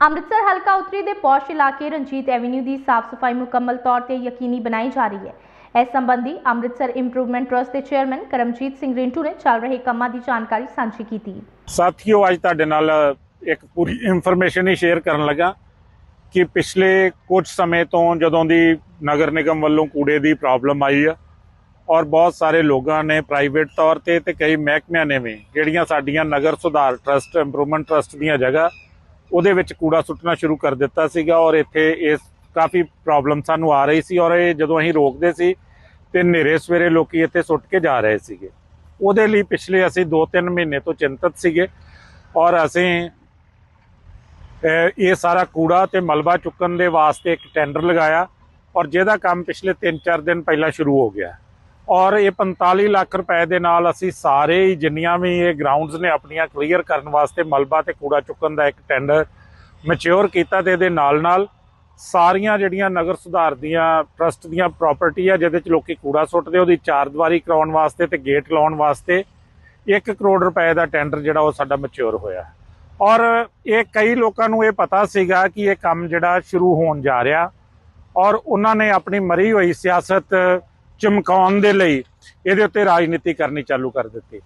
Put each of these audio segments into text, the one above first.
ਅੰਮ੍ਰਿਤਸਰ ਹਲਕਾ ਉੱਤਰੀ ਦੇ ਪੌਸ਼ ਇਲਾਕੇ ਰਣਜੀਤ ਐਵਨਿਊ ਦੀ ਸਾਫ਼ ਸਫ਼ਾਈ ਮੁਕੰਮਲ ਤੌਰ ਤੇ ਯਕੀਨੀ ਬਣਾਈ ਜਾ ਰਹੀ ਹੈ। ਇਸ ਸੰਬੰਧੀ ਅੰਮ੍ਰਿਤਸਰ ਇੰਪਰੂਵਮੈਂਟ ਟਰਸਟ ਦੇ ਚੇਅਰਮੈਨ ਕਰਮਜੀਤ ਸਿੰਘ ਰਿੰਟੂ ਨੇ ਚੱਲ ਰਹੇ ਕੰਮਾਂ ਦੀ ਜਾਣਕਾਰੀ ਸਾਂਝੀ ਕੀਤੀ। ਸਾਥੀਓ, ਅੱਜ ਤੁਹਾਡੇ ਨਾਲ ਇੱਕ ਪੂਰੀ ਇਨਫੋਰਮੇਸ਼ਨ ਹੀ ਸ਼ੇਅਰ ਕਰਨ ਲੱਗਾ ਕਿ ਪਿਛਲੇ ਕੁਝ ਸਮੇਂ ਤੋਂ ਜਦੋਂ ਦੀ ਨਗਰ ਨਿਗਮ ਵੱਲੋਂ ਕੂੜੇ ਦੀ ਪ੍ਰੋਬਲਮ ਆਈ ਆ ਔਰ ਬਹੁਤ ਸਾਰੇ ਲੋਕਾਂ ਨੇ ਪ੍ਰਾਈਵੇਟ ਤੌਰ ਤੇ ਤੇ ਕਈ ਮਹਿਕਮਿਆਂ ਨੇ ਵੀ ਜਿਹੜੀਆਂ ਸਾਡੀਆਂ ਨਗਰ ਸੁਧਾਰ ਟਰਸਟ ਇੰਪਰੂਵਮੈਂਟ ਟਰਸਟ ਦੀਆਂ ਜਗ੍ਹਾ ਉਹਦੇ ਵਿੱਚ ਕੂੜਾ ਸੁੱਟਣਾ ਸ਼ੁਰੂ ਕਰ ਦਿੱਤਾ ਸੀਗਾ ਔਰ ਇੱਥੇ ਇਸ ਕਾਫੀ ਪ੍ਰੋਬਲਮ ਸਾਨੂੰ ਆ ਰਹੀ ਸੀ ਔਰ ਇਹ ਜਦੋਂ ਅਸੀਂ ਰੋਕਦੇ ਸੀ ਤੇ ਹਨੇਰੇ ਸਵੇਰੇ ਲੋਕੀ ਇੱਥੇ ਸੁੱਟ ਕੇ ਜਾ ਰਹੇ ਸੀਗੇ। ਉਹਦੇ ਲਈ ਪਿਛਲੇ ਅਸੀਂ 2-3 ਮਹੀਨੇ ਤੋਂ ਚਿੰਤਤ ਸੀਗੇ ਔਰ ਅਸੀਂ ਇਹ ਸਾਰਾ ਕੂੜਾ ਤੇ ਮਲਬਾ ਚੁੱਕਣ ਦੇ ਵਾਸਤੇ ਇੱਕ ਟੈਂਡਰ ਲਗਾਇਆ ਔਰ ਜਿਹਦਾ ਕੰਮ ਪਿਛਲੇ 3-4 ਦਿਨ ਪਹਿਲਾਂ ਸ਼ੁਰੂ ਹੋ ਗਿਆ। ਔਰ ਇਹ 45 ਲੱਖ ਰੁਪਏ ਦੇ ਨਾਲ ਅਸੀਂ ਸਾਰੇ ਹੀ ਜਿੰਨੀਆਂ ਵੀ ਇਹ ਗਰਾਊਂਡਸ ਨੇ ਆਪਣੀਆਂ ਕਲੀਅਰ ਕਰਨ ਵਾਸਤੇ ਮਲਬਾ ਤੇ ਕੂੜਾ ਚੁੱਕਣ ਦਾ ਇੱਕ ਟੈਂਡਰ ਮੈਚੁਰ ਕੀਤਾ ਤੇ ਇਹਦੇ ਨਾਲ ਨਾਲ ਸਾਰੀਆਂ ਜਿਹੜੀਆਂ ਨਗਰ ਸੁਧਾਰ ਦੀਆਂ ਟਰਸਟ ਦੀਆਂ ਪ੍ਰਾਪਰਟੀ ਆ, ਜਿਹਦੇ ਚ ਲੋਕੀ ਕੂੜਾ ਸੁੱਟਦੇ, ਉਹਦੀ ਚਾਰ ਦੀਵਾਰੀ ਕਰਾਉਣ ਵਾਸਤੇ ਤੇ ਗੇਟ ਲਾਉਣ ਵਾਸਤੇ 1 ਕਰੋੜ ਰੁਪਏ ਦਾ ਟੈਂਡਰ ਜਿਹੜਾ ਉਹ ਸਾਡਾ ਮੈਚੁਰ ਹੋਇਆ। ਔਰ ਇਹ ਕਈ ਲੋਕਾਂ ਨੂੰ ਇਹ ਪਤਾ ਸੀਗਾ ਕਿ ਇਹ ਕੰਮ ਜਿਹੜਾ ਸ਼ੁਰੂ ਹੋਣ ਜਾ ਰਿਹਾ ਔਰ ਉਹਨਾਂ ਨੇ ਆਪਣੀ ਮਰੀ ਹੋਈ ਸਿਆਸਤ ਚਮਕਾਉਣ ਦੇ ਲਈ ਇਹਦੇ ਉੱਤੇ ਰਾਜਨੀਤੀ ਕਰਨੀ ਚਾਲੂ ਕਰ ਦਿੱਤੀ।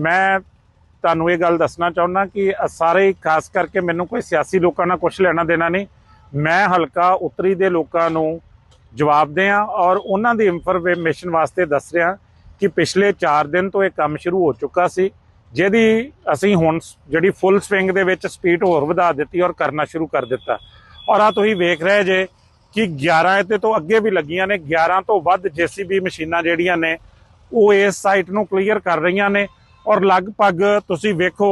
ਮੈਂ ਤੁਹਾਨੂੰ ਇਹ ਗੱਲ ਦੱਸਣਾ ਚਾਹੁੰਦਾ ਕਿ ਸਾਰੇ, ਖਾਸ ਕਰਕੇ ਮੈਨੂੰ ਕੋਈ ਸਿਆਸੀ ਲੋਕਾਂ ਨਾਲ ਕੁਝ ਲੈਣਾ ਦੇਣਾ ਨਹੀਂ। ਮੈਂ ਹਲਕਾ ਉੱਤਰੀ ਦੇ ਲੋਕਾਂ ਨੂੰ ਜਵਾਬ ਦਿਆਂ ਔਰ ਉਹਨਾਂ ਦੀ ਇਨਫੋਰਮੇਸ਼ਨ ਵਾਸਤੇ ਦੱਸ ਰਿਹਾ ਕਿ ਪਿਛਲੇ 4 ਦਿਨ ਤੋਂ ਇਹ ਕੰਮ ਸ਼ੁਰੂ ਹੋ ਚੁੱਕਾ ਸੀ, ਜਿਹਦੀ ਅਸੀਂ ਹੁਣ ਜਿਹੜੀ ਫੁੱਲ ਸਵਿੰਗ ਦੇ ਵਿੱਚ ਸਪੀਡ ਹੋਰ ਵਧਾ ਦਿੱਤੀ ਔਰ ਕਰਨਾ ਸ਼ੁਰੂ ਕਰ ਦਿੱਤਾ। ਔਰ ਆ ਤੁਸੀਂ ਵੇਖ ਰਹੇ ਜੇ ਕਿ 11 ਇਹਦੇ ਤੋਂ ਅੱਗੇ ਵੀ ਲੱਗੀਆਂ ਨੇ 11 ਤੋਂ ਵੱਧ ਜੀਸੀਬੀ ਮਸ਼ੀਨਾਂ ਜਿਹੜੀਆਂ ਨੇ, ਉਹ ਇਸ ਸਾਈਟ ਨੂੰ ਕਲੀਅਰ ਕਰ ਰਹੀਆਂ ਨੇ। ਔਰ ਲਗਭਗ ਤੁਸੀਂ ਵੇਖੋ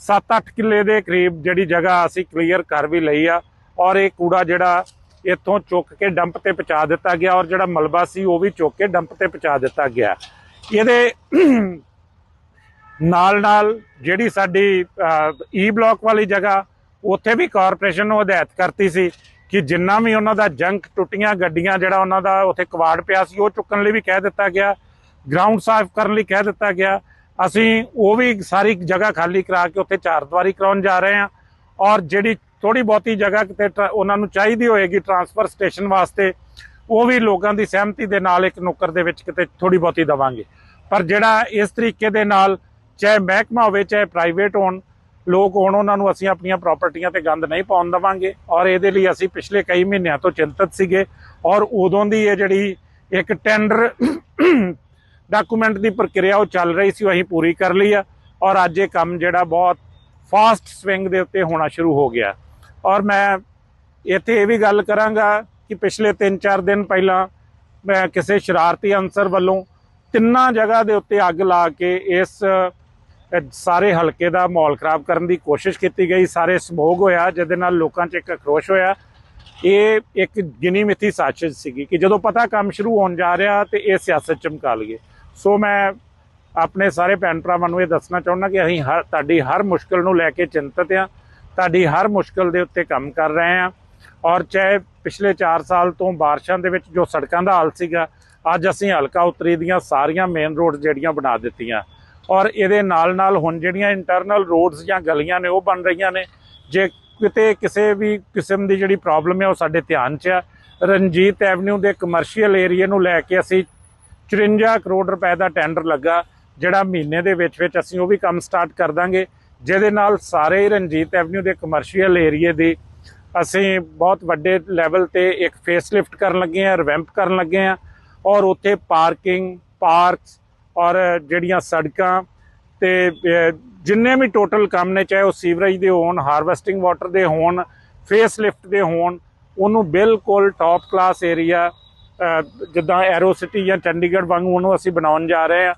7-8 ਕਿੱਲੇ ਦੇ ਕਰੀਬ ਜਿਹੜੀ ਜਗ੍ਹਾ ਅਸੀਂ ਕਲੀਅਰ ਕਰ ਵੀ ਲਈ ਆ। ਔਰ ਇਹ ਕੂੜਾ ਜਿਹੜਾ ਇੱਥੋਂ ਚੁੱਕ ਕੇ ਡੰਪ ਤੇ ਪਹੁੰਚਾ ਦਿੱਤਾ ਗਿਆ ਔਰ ਜਿਹੜਾ ਮਲਬਾ ਸੀ ਉਹ ਵੀ ਚੁੱਕ ਕੇ ਡੰਪ ਤੇ ਪਹੁੰਚਾ ਦਿੱਤਾ ਗਿਆ। ਇਹਦੇ ਨਾਲ ਨਾਲ ਜਿਹੜੀ ਸਾਡੀ ਈ ਬਲਾਕ ਵਾਲੀ ਜਗ੍ਹਾ, ਉੱਥੇ ਵੀ ਕਾਰਪੋਰੇਸ਼ਨ ਨੂੰ ਹਦਾਇਤ ਕਰਤੀ ਸੀ ਕਿ ਜਿੰਨਾ ਵੀ ਉਹਨਾਂ ਦਾ ਜੰਕ ਟੁੱਟੀਆਂ ਗੱਡੀਆਂ ਜਿਹੜਾ ਉਹਨਾਂ ਦਾ ਉੱਥੇ ਕਵਾੜ ਪਿਆ ਸੀ, ਉਹ ਚੁੱਕਣ ਲਈ ਵੀ ਕਹਿ ਦਿੱਤਾ ਗਿਆ ਗਰਾਊਂਡ ਸਾਫ਼ ਕਰਨ ਲਈ ਕਹਿ ਦਿੱਤਾ ਗਿਆ। ਅਸੀਂ ਉਹ ਵੀ ਸਾਰੀ ਜਗ੍ਹਾ ਖਾਲੀ ਕਰਾ ਕੇ ਉੱਥੇ ਚਾਰ ਦੀਵਾਰੀ ਕਰਾਉਣ ਜਾ ਰਹੇ ਹਾਂ ਔਰ ਜਿਹੜੀ ਥੋੜੀ ਬਹੁਤੀ ਜਗ੍ਹਾ ਕਿਤੇ ਟਰ- ਉਹਨਾਂ ਨੂੰ ਚਾਹੀਦੀ ਹੋਏਗੀ ਟਰਾਂਸਫਰ ਸਟੇਸ਼ਨ ਵਾਸਤੇ, ਉਹ ਵੀ ਲੋਕਾਂ ਦੀ ਸਹਿਮਤੀ ਦੇ ਨਾਲ ਇੱਕ ਨੁੱਕਰ ਦੇ ਵਿੱਚ ਕਿਤੇ ਥੋੜੀ ਬਹੁਤੀ ਦਵਾਂਗੇ। ਪਰ ਜਿਹੜਾ ਇਸ ਤਰੀਕੇ ਦੇ ਨਾਲ ਚਾਹੇ ਮਹਿਕਮਾ ਹੋਵੇ, ਚਾਹੇ ਪ੍ਰਾਈਵੇਟ ਹੋਣ ਲੋਕ ਹੋਣ ਉਹਨਾਂ ਨੂੰ ਅਸੀਂ ਆਪਣੀਆਂ ਪ੍ਰਾਪਰਟੀਆਂ ਤੇ ਗੰਦ ਨਹੀਂ ਪਾਉਣ ਦਵਾਂਗੇ। ਔਰ ਇਹਦੇ ਲਈ ਅਸੀਂ ਪਿਛਲੇ ਕਈ ਮਹੀਨਿਆਂ ਤੋਂ ਚਿੰਤਤ ਸੀਗੇ। ਔਰ ਉਦੋਂ ਦੀ ਇਹ ਜਿਹੜੀ ਇੱਕ ਟੈਂਡਰ ਡਾਕੂਮੈਂਟ ਦੀ ਪ੍ਰਕਿਰਿਆ ਉਹ ਚੱਲ ਰਹੀ ਸੀ, ਉਹ ਅਸੀਂ ਪੂਰੀ ਕਰ ਲਈ ਆ। ਔਰ ਅੱਜ ਇਹ ਕੰਮ ਜਿਹੜਾ ਬਹੁਤ ਫਾਸਟ ਸਵਿੰਗ ਦੇ ਉੱਤੇ ਹੋਣਾ ਸ਼ੁਰੂ ਹੋ ਗਿਆ। ਔਰ ਮੈਂ ਇੱਥੇ ਇਹ ਵੀ ਗੱਲ ਕਰਾਂਗਾ ਕਿ ਪਿਛਲੇ 3-4 ਦਿਨ ਪਹਿਲਾਂ ਮੈਂ ਕਿਸੇ ਸ਼ਰਾਰਤੀ ਅਨਸਰ ਵੱਲੋਂ ਤਿੰਨਾਂ ਜਗ੍ਹਾ ਦੇ ਉੱਤੇ ਅੱਗ ਲਾ ਕੇ ਇਸ ਸਾਰੇ ਹਲਕੇ ਦਾ ਮਾਹੌਲ ਖਰਾਬ ਕਰਨ ਦੀ ਕੋਸ਼ਿਸ਼ ਕੀਤੀ ਗਈ। ਸਾਰੇ ਸਮੋਗ ਹੋਇਆ, ਜਿਹਦੇ ਨਾਲ ਲੋਕਾਂ 'ਚ ਇੱਕ ਅਕਰੋਸ਼ ਹੋਇਆ। ਇਹ ਇੱਕ ਗਿਨੀ ਮਿੱਥੀ ਸਾਜ਼ਿਸ਼ ਸੀਗੀ ਕਿ ਜਦੋਂ ਪਤਾ ਕੰਮ ਸ਼ੁਰੂ ਹੋਣ ਜਾ ਰਿਹਾ ਤੇ ਇਹ ਸਿਆਸਤ ਚਮਕਾ ਲਈਏ। ਸੋ ਮੈਂ ਆਪਣੇ ਸਾਰੇ ਭੈਣ ਭਰਾਵਾਂ ਨੂੰ ਇਹ ਦੱਸਣਾ ਚਾਹੁੰਦਾ ਕਿ ਅਸੀਂ ਹਰ, ਤੁਹਾਡੀ ਹਰ ਮੁਸ਼ਕਲ ਨੂੰ ਲੈ ਕੇ ਚਿੰਤਤ ਹਾਂ। ਤੁਹਾਡੀ ਹਰ ਮੁਸ਼ਕਲ ਦੇ ਉੱਤੇ ਕੰਮ ਕਰ ਰਹੇ ਹਾਂ। ਔਰ ਚਾਹੇ ਪਿਛਲੇ 4 ਸਾਲ ਤੋਂ ਬਾਰਿਸ਼ਾਂ ਦੇ ਵਿੱਚ ਜੋ ਸੜਕਾਂ ਦਾ ਹਾਲ ਸੀਗਾ, ਅੱਜ ਅਸੀਂ ਹਲਕਾ ਉਤਰੀ ਦੀਆਂ ਸਾਰੀਆਂ ਮੇਨ ਰੋਡ ਜਿਹੜੀਆਂ ਬਣਾ ਦਿੱਤੀਆਂ। ਔਰ ਇਹਦੇ ਨਾਲ ਨਾਲ ਹੁਣ ਜਿਹੜੀਆਂ ਇੰਟਰਨਲ ਰੋਡਸ ਜਾਂ ਗਲੀਆਂ ਨੇ ਉਹ ਬਣ ਰਹੀਆਂ ਨੇ। ਜੇ ਕਿਤੇ ਕਿਸੇ ਵੀ ਕਿਸਮ ਦੀ ਜਿਹੜੀ ਪ੍ਰੋਬਲਮ ਹੈ ਉਹ ਸਾਡੇ ਧਿਆਨ 'ਚ ਆ। ਰਣਜੀਤ ਐਵਨਿਊ ਦੇ ਕਮਰਸ਼ੀਅਲ ਏਰੀਆ ਨੂੰ ਲੈ ਕੇ ਅਸੀਂ 54 ਕਰੋੜ ਰੁਪਏ ਦਾ ਟੈਂਡਰ ਲੱਗਾ, ਜਿਹੜਾ ਮਹੀਨੇ ਦੇ ਵਿੱਚ ਵਿੱਚ ਅਸੀਂ ਉਹ ਵੀ ਕੰਮ ਸਟਾਰਟ ਕਰ ਦਾਂਗੇ। ਜਿਹਦੇ ਨਾਲ ਸਾਰੇ ਰਣਜੀਤ ਐਵਨਿਊ ਦੇ ਕਮਰਸ਼ੀਅਲ ਏਰੀਏ ਦੀ ਅਸੀਂ ਬਹੁਤ ਵੱਡੇ ਲੈਵਲ ਤੇ ਇੱਕ ਫੇਸ ਲਿਫਟ ਕਰਨ ਲੱਗੇ ਆ ਰਿਵੈਂਪ ਕਰਨ ਲੱਗੇ ਆ। ਔਰ ਉੱਥੇ ਪਾਰਕਿੰਗ ਪਾਰਕਸ ਔਰ ਜਿਹੜੀਆਂ ਸੜਕਾਂ ਤੇ ਜਿੰਨੇ ਵੀ ਟੋਟਲ ਕੰਮ ਨੇ, ਚਾਹੇ ਉਹ ਸੀਵਰੇਜ ਦੇ ਹੋਣ ਹਾਰਵੈਸਟਿੰਗ ਵਾਟਰ ਦੇ ਹੋਣ ਫੇਸ ਲਿਫਟ ਦੇ ਹੋਣ, ਉਹਨੂੰ ਬਿਲਕੁਲ ਟਾਪ ਕਲਾਸ ਏਰੀਆ ਜਿੱਦਾਂ ਐਰੋ ਸਿਟੀ ਜਾਂ ਚੰਡੀਗੜ੍ਹ ਵਾਂਗੂ ਉਹਨੂੰ ਅਸੀਂ ਬਣਾਉਣ ਜਾ ਰਹੇ ਆ